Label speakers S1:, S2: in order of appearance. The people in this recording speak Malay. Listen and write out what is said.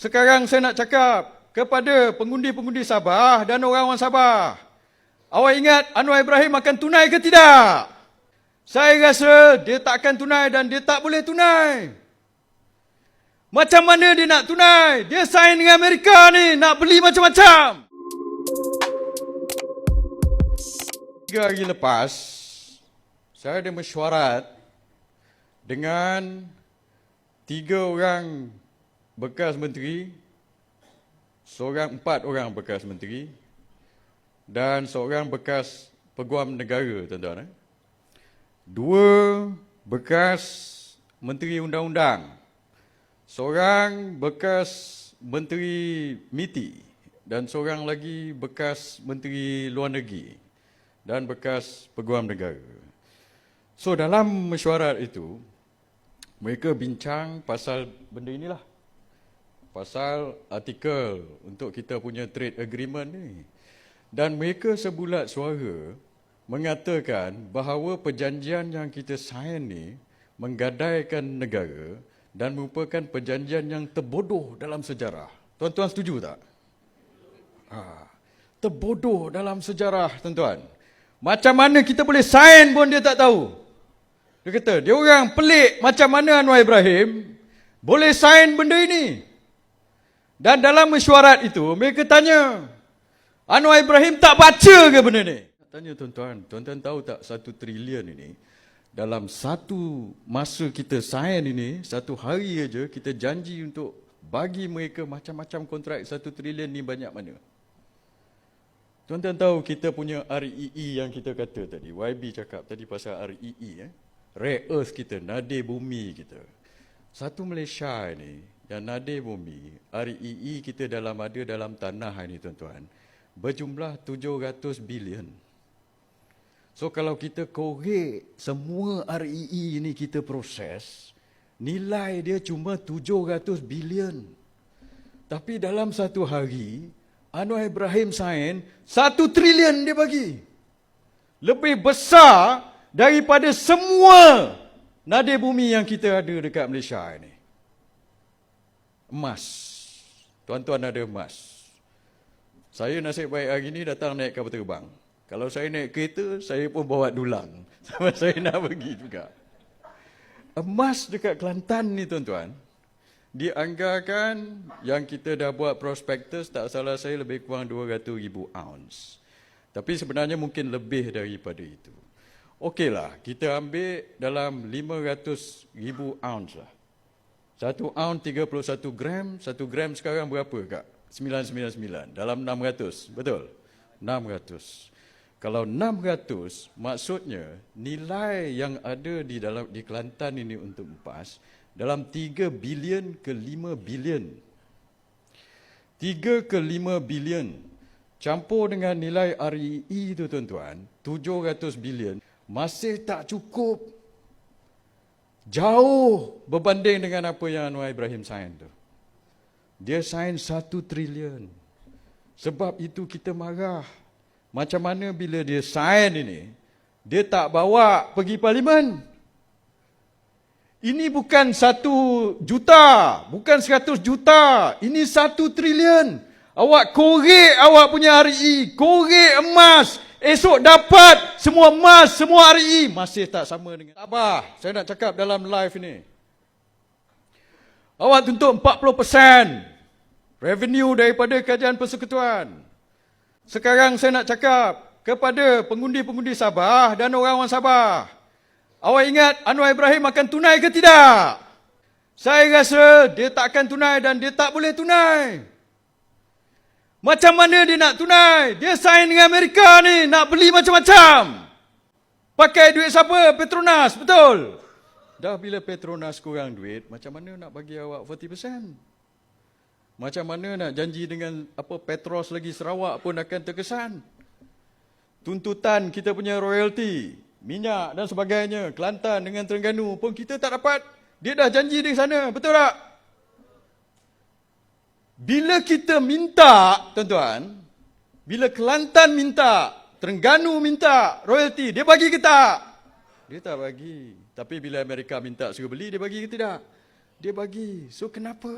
S1: Sekarang saya nak cakap kepada pengundi-pengundi Sabah dan orang-orang Sabah. Awak ingat Anwar Ibrahim akan tunai ke tidak? Saya rasa dia tak akan tunai dan dia tak boleh tunai. Macam mana dia nak tunai? Dia sign dengan Amerika ni, nak beli macam-macam. Tiga hari lepas, saya ada mesyuarat dengan tiga orang bekas menteri, seorang empat orang bekas menteri dan seorang bekas peguam negara tuan-tuan. Eh? Dua bekas menteri undang-undang, seorang bekas menteri MITI dan seorang lagi bekas menteri luar negeri dan bekas peguam negara. So dalam mesyuarat itu, mereka bincang pasal benda inilah. Pasal artikel untuk kita punya trade agreement ni. Dan mereka sebulat suara mengatakan bahawa perjanjian yang kita sign ni menggadaikan negara dan merupakan perjanjian yang terbodoh dalam sejarah. Tuan-tuan setuju tak? Ha, terbodoh dalam sejarah, tuan-tuan. Macam mana kita boleh sign pun dia tak tahu. Dia kata, dia orang pelik macam mana Anwar Ibrahim boleh sign benda ini. Dan dalam mesyuarat itu, mereka tanya, Anwar Ibrahim tak baca ke benda ni? Tanya tuan-tuan, tuan-tuan tahu tak satu trilion ini, dalam satu masa kita sign ini, satu hari aja kita janji untuk bagi mereka macam-macam kontrak satu trilion ni banyak mana? Tuan-tuan tahu kita punya REE yang kita kata tadi, YB cakap tadi pasal REE, eh? rare earth kita, nadir bumi kita. Satu Malaysia ini, yang nadir bumi, REE kita dalam ada dalam tanah ini tuan-tuan, berjumlah 700 bilion. So kalau kita korek semua REE ini kita proses, nilai dia cuma 700 bilion. Tapi dalam satu hari, Anwar Ibrahim sign, satu trilion dia bagi. Lebih besar daripada semua nadir bumi yang kita ada dekat Malaysia ini. Emas. Tuan-tuan ada emas. Saya nasib baik hari ini datang naik kapal terbang. Kalau saya naik kereta, saya pun bawa dulang. Sama saya nak pergi juga. Emas dekat Kelantan ni tuan-tuan, dianggarkan yang kita dah buat prospektus, tak salah saya lebih kurang 200 ribu ounce. Tapi sebenarnya mungkin lebih daripada itu. Okeylah, kita ambil dalam 500 ribu ounce lah. Satu ounce 31 gram, satu gram sekarang berapa kak? 999 dalam 600, betul? 600. Kalau 600, maksudnya nilai yang ada di dalam di Kelantan ini untuk empas dalam 3 bilion ke 5 bilion. 3 ke 5 bilion campur dengan nilai REE itu tuan-tuan, 700 bilion masih tak cukup. Jauh berbanding dengan apa yang Anwar Ibrahim sign tu. Dia sign 1 trilion. Sebab itu kita marah. Macam mana bila dia sign ini, dia tak bawa pergi parlimen. Ini bukan satu juta, bukan seratus juta. Ini satu trilion. Awak korek awak punya RE, korek emas. Esok dapat semua emas, semua RE. Masih tak sama dengan... Abah, saya nak cakap dalam live ini. Awak tuntut 40% revenue daripada kajian persekutuan. Sekarang saya nak cakap kepada pengundi-pengundi Sabah dan orang-orang Sabah. Awak ingat Anwar Ibrahim akan tunai ke tidak? Saya rasa dia tak akan tunai dan dia tak boleh tunai. Macam mana dia nak tunai? Dia sign dengan Amerika ni, nak beli macam-macam. Pakai duit siapa? Petronas, betul? Dah bila Petronas kurang duit, macam mana nak bagi awak 40%? Macam mana nak janji dengan apa Petros lagi Sarawak pun akan terkesan? Tuntutan kita punya royalty, minyak dan sebagainya, Kelantan dengan Terengganu pun kita tak dapat. Dia dah janji di sana, betul tak? Bila kita minta, tuan-tuan, bila Kelantan minta, Terengganu minta royalty, dia bagi ke tak? Dia tak bagi. Tapi bila Amerika minta suruh beli, dia bagi ke tidak? Dia bagi. So kenapa?